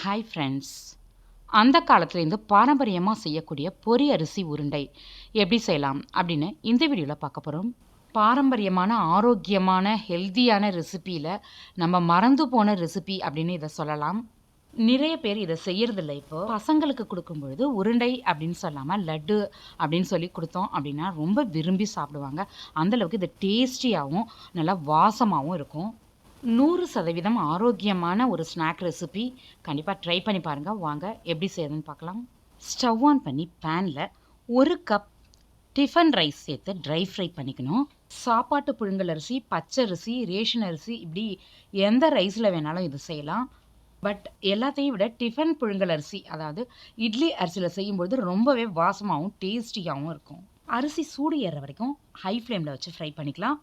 Hi friends அந்த காலத்துலேருந்து பாரம்பரியமாக செய்யக்கூடிய பொரி அரிசி உருண்டை எப்படி செய்யலாம் அப்படின்னு இந்த வீடியோவில் பார்க்க போகிறோம் பாரம்பரியமான ஆரோக்கியமான ஹெல்த்தியான ரெசிப்பியில் நம்ம மறந்து போன ரெசிபி அப்படின்னு இதை சொல்லலாம். நிறைய பேர் இதை செய்யறதில்ல இப்போ. பசங்களுக்கு கொடுக்கும்பொழுது உருண்டை அப்படின்னு சொல்லாமல் லட்டு அப்படின்னு சொல்லி கொடுத்தோம் அப்படின்னா ரொம்ப விரும்பி சாப்பிடுவாங்க. அந்தளவுக்கு இது டேஸ்டியாகவும் நல்லா வாசமாகவும் இருக்கும். நூறு சதவீதம் ஆரோக்கியமான ஒரு ஸ்நாக் ரெசிபி கண்டிப்பாக ட்ரை பண்ணி பாருங்கள் வாங்க எப்படி செய்யுதுன்னு பார்க்கலாம். ஸ்டவ் ஆன் பண்ணி பேனில் ஒரு கப் டிஃபன் ரைஸ் சேர்த்து ட்ரை ஃப்ரை பண்ணிக்கணும். சாப்பாட்டு புழுங்கல் அரிசி பச்சை அரிசி ரேஷன் அரிசி இப்படி எந்த ரைஸில் வேணாலும் இது செய்யலாம். பட் எல்லாத்தையும் விட டிஃபன் புழுங்கல் அரிசி அதாவது இட்லி அரிசியில் செய்யும்பொழுது ரொம்பவே வாசமாகவும் டேஸ்டியாகவும் இருக்கும். அரிசி சூடு ஏறுற வரைக்கும் ஹை ஃப்ளேமில் வச்சு ஃப்ரை பண்ணிக்கலாம்.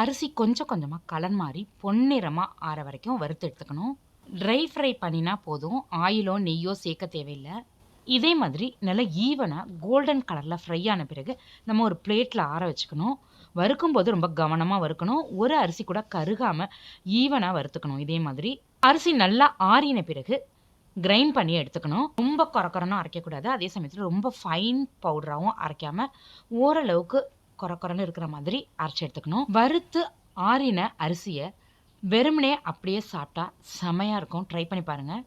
அரிசி கொஞ்சம் கொஞ்சமாக கலர் மாறி பொன்னிறமாக ஆற வரைக்கும் வறுத்து எடுத்துக்கணும். ட்ரை ஃப்ரை பண்ணினா போதும். ஆயிலோ நெய்யோ சேர்க்க தேவையில்லை. இதே மாதிரி நல்லா ஈவனாக கோல்டன் கலரில் ஃப்ரை ஆன பிறகு நம்ம ஒரு பிளேட்டில் ஆற வச்சுக்கணும். வறுக்கும் போது ரொம்ப கவனமாக வறுக்கணும். ஒரு அரிசி கூட கருகாமல் ஈவனாக வறுத்துக்கணும். இதே மாதிரி அரிசி நல்லா ஆறின பிறகு கிரைண்ட் பண்ணி எடுத்துக்கணும். ரொம்ப குறக்குறனும் அரைக்கக்கூடாது. அதே சமயத்தில் ரொம்ப ஃபைன் பவுடராகவும் அரைக்காமல் ஓரளவுக்கு குறை குறைன்னு இருக்கிற மாதிரி அரைச்சி எடுத்துக்கணும். வறுத்து ஆறின அரிசியை வெறுமனே அப்படியே சாப்பிட்டா செமையாக இருக்கும். ட்ரை பண்ணி பாருங்கள்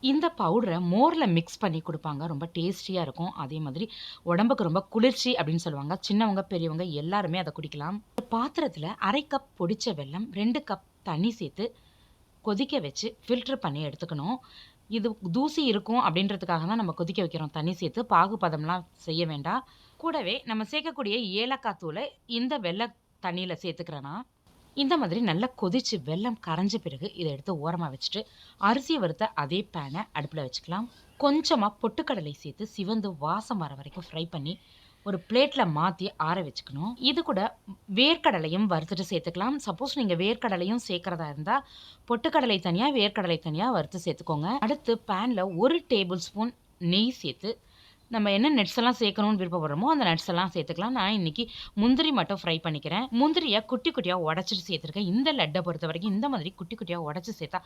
இந்த பவுடரை மோரில் மிக்ஸ் பண்ணி கொடுப்பாங்க. ரொம்ப டேஸ்டியாக இருக்கும். அதே மாதிரி உடம்புக்கு ரொம்ப குளிர்ச்சி அப்படின்னு சொல்லுவாங்க. சின்னவங்க பெரியவங்க எல்லாருமே அதை குடிக்கலாம். பாத்திரத்தில் அரை கப் பொடிச்ச வெல்லம் ரெண்டு கப் தண்ணி சேர்த்து கொதிக்க வச்சு ஃபில்ட்ரு பண்ணி எடுத்துக்கணும். இது தூசி இருக்கும் அப்படின்றதுக்காக தான் நம்ம கொதிக்க வைக்கிறோம். தண்ணி சேர்த்து பாகுபதம்லாம் செய்ய வேண்டாம். கூடவே நம்ம சேர்க்கக்கூடிய ஏலக்காய் தூளை இந்த வெள்ளை தண்ணியில் சேர்த்துக்கிறேன்னா இந்த மாதிரி நல்லா கொதித்து வெள்ளம் கரைஞ்ச பிறகு இதை எடுத்து ஓரமாக வச்சுட்டு அரிசியை வறுத்த அதே பேனை அடுப்பில் வச்சுக்கலாம். கொஞ்சமாக பொட்டுக்கடலை சேர்த்து சிவந்து வாசம் வர வரைக்கும் ஃப்ரை பண்ணி ஒரு பிளேட்டில் மாற்றி ஆற வச்சுக்கணும். இது கூட வேர்க்கடலையும் வறுத்துட்டு சேர்த்துக்கலாம். சப்போஸ் நீங்கள் வேர்க்கடலையும் சேர்க்குறதா இருந்தால் பொட்டுக்கடலை தனியாக வேர்க்கடலை தனியாக வறுத்து சேர்த்துக்கோங்க. அடுத்து பேனில் ஒரு டேபிள் ஸ்பூன் நெய் சேர்த்து நம்ம என்ன நட்ஸ் எல்லாம் சேர்க்கணும்னு விருப்பப்படுறோமோ அந்த நட்ஸ் எல்லாம் சேர்த்துக்கலாம். நான் இன்றைக்கி முந்திரி மட்டும் ஃப்ரை பண்ணிக்கிறேன். முந்திரியை குட்டி குட்டியாக உடச்சிட்டு சேர்த்துருக்கேன். இந்த லட்டை பொறுத்த வரைக்கும் இந்த மாதிரி குட்டி குட்டியாக உடச்சி சேர்த்தா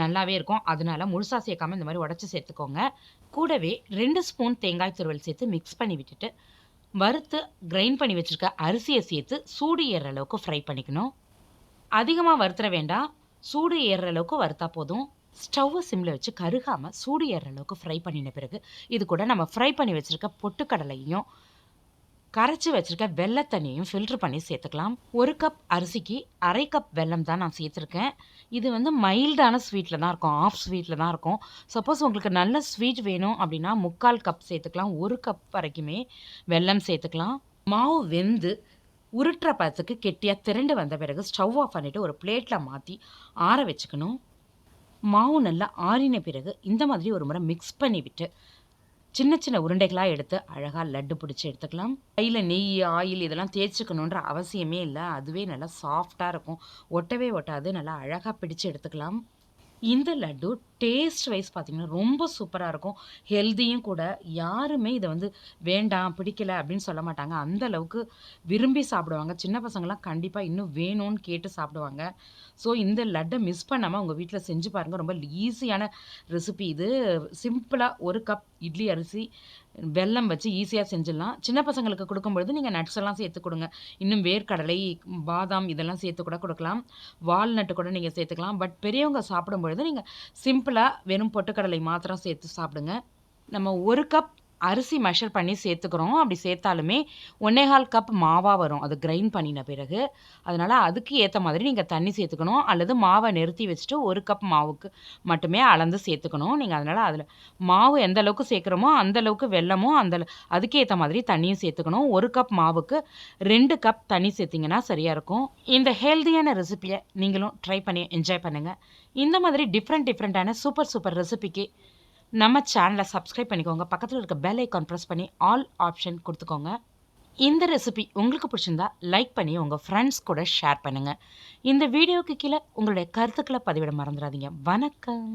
நல்லாவே இருக்கும். அதனால முழுசாக சேர்க்காம இந்த மாதிரி உடச்சி சேர்த்துக்கோங்க. கூடவே ரெண்டு ஸ்பூன் தேங்காய் துருவல் சேர்த்து மிக்ஸ் பண்ணி விட்டுட்டு வறுத்து கிரைண்ட் பண்ணி வச்சுருக்க அரிசியை சேர்த்து சூடு ஏறுற அளவுக்கு ஃப்ரை பண்ணிக்கணும். அதிகமாக வறுத்துற வேண்டாம். சூடு ஏறுற அளவுக்கு வறுத்தா போதும். ஸ்டவ்வை சிம்மில் வச்சு கருகாமல் சூடு ஏறுற அளவுக்கு ஃப்ரை பண்ணின பிறகு இது கூட நம்ம ஃப்ரை பண்ணி வச்சுருக்க பொட்டுக்கடலையும் கரைச்சி வச்சுருக்க வெள்ளை தண்ணியும் ஃபில்ட்ரு பண்ணி சேர்த்துக்கலாம். ஒரு கப் அரிசிக்கு அரை கப் வெல்லம் தான் நான் சேர்த்துருக்கேன். இது வந்து மைல்டான ஸ்வீட்டில் தான் இருக்கும். ஆஃப் ஸ்வீட்டில் தான் இருக்கும். சப்போஸ் உங்களுக்கு நல்ல ஸ்வீட் வேணும் அப்படின்னா முக்கால் கப் சேர்த்துக்கலாம். ஒரு கப் வரைக்குமே வெல்லம் சேர்த்துக்கலாம். மாவு வெந்து உருட்டுற பதத்துக்கு கெட்டியாக திரண்டு வந்த பிறகு ஸ்டவ் ஆஃப் பண்ணிவிட்டு ஒரு பிளேட்டில் மாற்றி ஆற வச்சுக்கணும். மாவு நல்லா ஆறின பிறகு இந்த மாதிரி ஒரு முறை மிக்ஸ் பண்ணிவிட்டு சின்ன சின்ன உருண்டைகளாக எடுத்து அழகாக லட்டு பிடிச்சி எடுத்துக்கலாம். கையில் நெய் ஆயில் இதெல்லாம் தேய்ச்சிக்கணுன்ற அவசியமே இல்லை. அதுவே நல்லா சாஃப்டாக இருக்கும். ஒட்டவே ஒட்டாது. நல்லா அழகாக பிடிச்சு எடுத்துக்கலாம். இந்த லட்டு டேஸ்ட் வைஸ் பார்த்திங்கன்னா ரொம்ப சூப்பராக இருக்கும். ஹெல்த்தியும் கூட. யாருமே இதை வந்து வேண்டாம் பிடிக்கல அப்படின்னு சொல்ல மாட்டாங்க. அந்த அளவுக்கு விரும்பி சாப்பிடுவாங்க. சின்ன பசங்களாம் கண்டிப்பாக இன்னும் வேணும்னு கேட்டு சாப்பிடுவாங்க. ஸோ இந்த லட்டை மிஸ் பண்ணாமல் உங்கள் வீட்டில் செஞ்சு பாருங்கள் ரொம்ப ஈஸியான ரெசிபி இது. சிம்பிளாக ஒரு கப் இட்லி அரிசி வெல்லம் வச்சு ஈஸியாக செஞ்சிடலாம். சின்ன பசங்களுக்கு கொடுக்கும்பொழுது நீங்கள் நட்ஸ் எல்லாம் சேர்த்து கொடுங்க. இன்னும் வேர்க்கடலை பாதாம் இதெல்லாம் சேர்த்து கூட கொடுக்கலாம். வால்நட்டு கூட நீங்கள் சேர்த்துக்கலாம். பட் பெரியவங்க சாப்பிடும்பொழுது நீங்கள் சிம்பிளாக வெறும் பொட்டுக்கடலை மாத்திரம் சேர்த்து சாப்பிடுங்க. நம்ம ஒரு கப் அரிசி மெஷர் பண்ணி சேர்த்துக்கிறோம். அப்படி சேர்த்தாலுமே ஒன்னேகால் கப் மாவாக வரும். அது கிரைண்ட் பண்ணின பிறகு. அதனால் அதுக்கு ஏற்ற மாதிரி நீங்கள் தண்ணி சேர்த்துக்கணும். அல்லது மாவை நிறுத்தி வச்சுட்டு ஒரு கப் மாவுக்கு மட்டுமே அளந்து சேர்த்துக்கணும். நீங்கள் அதனால் அதில் மாவு எந்த அளவுக்கு சேர்க்குறோமோ அந்த அளவுக்கு வெள்ளமும் அந்த அதுக்கு ஏற்ற மாதிரி தண்ணியும் சேர்த்துக்கணும். ஒரு கப் மாவுக்கு ரெண்டு கப் தண்ணி சேர்த்திங்கன்னா சரியாக இருக்கும். இந்த ஹெல்த்தியான ரெசிப்பியை நீங்களும் ட்ரை பண்ணி என்ஜாய் பண்ணுங்கள் இந்த மாதிரி டிஃப்ரெண்ட் டிஃப்ரெண்ட்டான சூப்பர் சூப்பர் ரெசிபிக்கு நம்ம சேனலை சப்ஸ்கிரைப் பண்ணிக்கோங்க. பக்கத்தில் இருக்க பெல் ஐக்கான் ப்ரெஸ் பண்ணி ஆல் ஆப்ஷன் கொடுத்துக்கோங்க. இந்த ரெசிபி உங்களுக்கு பிடிச்சிருந்தா லைக் பண்ணி உங்கள் ஃப்ரெண்ட்ஸ் கூட ஷேர் பண்ணுங்கள் இந்த வீடியோவுக்கு கீழே உங்களுடைய கருத்துக்களை பதிவிட மறந்துடாதீங்க. வணக்கம்.